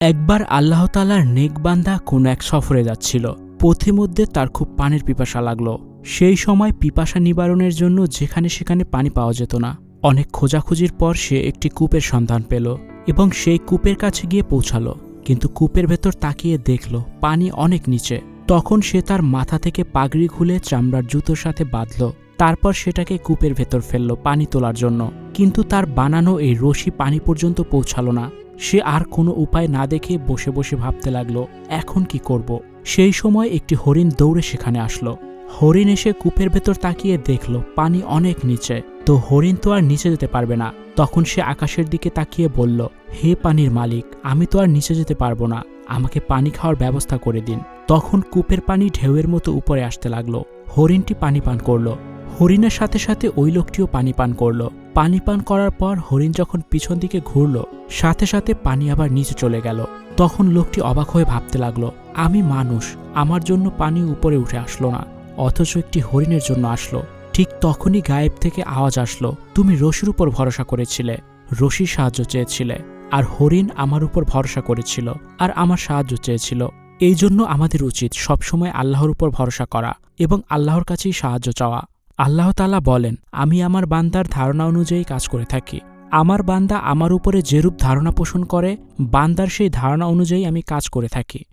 একবার আল্লাহ তালার নেকবান্দা কোনো এক সফরে যাচ্ছিল। পথিমধ্যে তার খুব পানির পিপাসা লাগল। সেই সময় পিপাসা নিবারণের জন্য যেখানে সেখানে পানি পাওয়া যেত না। অনেক খোঁজাখুঁজির পর সে একটি কূপের সন্ধান পেল এবং সেই কূপের কাছে গিয়ে পৌঁছালো। কিন্তু কূপের ভেতর তাকিয়ে দেখল, পানি অনেক নিচে। তখন সে তার মাথা থেকে পাগড়ি খুলে চামড়ার জুতোর সাথে বাঁধল। তারপর সেটাকে কূপের ভেতর ফেলল পানি তোলার জন্য। কিন্তু তার বানানো এই রশি পানি পর্যন্ত পৌঁছালো না। সে আর কোনো উপায় না দেখে বসে বসে ভাবতে লাগল, এখন কি করব? সেই সময় একটি হরিণ দৌড়ে সেখানে আসলো। হরিণ এসে কূপের ভেতর তাকিয়ে দেখল, পানি অনেক নিচে। তো হরিণ তো আর নিচে যেতে পারবে না। তখন সে আকাশের দিকে তাকিয়ে বলল, হে পানির মালিক, আমি তো আর নিচে যেতে পারব না। আমাকে পানি খাওয়ার ব্যবস্থা করে দিন। তখন কূপের পানি ঢেউয়ের মতো উপরে আসতে লাগল। হরিণটি পানি পান করল। হরিণের সাথে সাথে ওই লোকটিও পানি পান করল। পানি পান করার পর হরিণ যখন পিছন দিকে ঘুরল, সাথে সাথে পানি আবার নিচে চলে গেল। তখন লোকটি অবাক হয়ে ভাবতে লাগল, আমি মানুষ, আমার জন্য পানি উপরে উঠে আসলো না, অথচ একটি হরিণের জন্য আসলো। ঠিক তখনই গায়েব থেকে আওয়াজ আসলো, তুমি রশির উপর ভরসা করেছিলে, রশির সাহায্য চেয়েছিলে, আর হরিণ আমার উপর ভরসা করেছিল, আর আমার সাহায্য চেয়েছিল। এই জন্য আমাদের উচিত সবসময় আল্লাহর উপর ভরসা করা এবং আল্লাহর কাছেই সাহায্য চাওয়া। আল্লাহ তালা বলেন, আমি আমার বান্দার ধারণা অনুযায়ী কাজ করে থাকি। আমার বান্দা আমার উপরে যেরূপ ধারণা পোষণ করে, বান্দার সেই ধারণা অনুযায়ী আমি কাজ করে থাকি।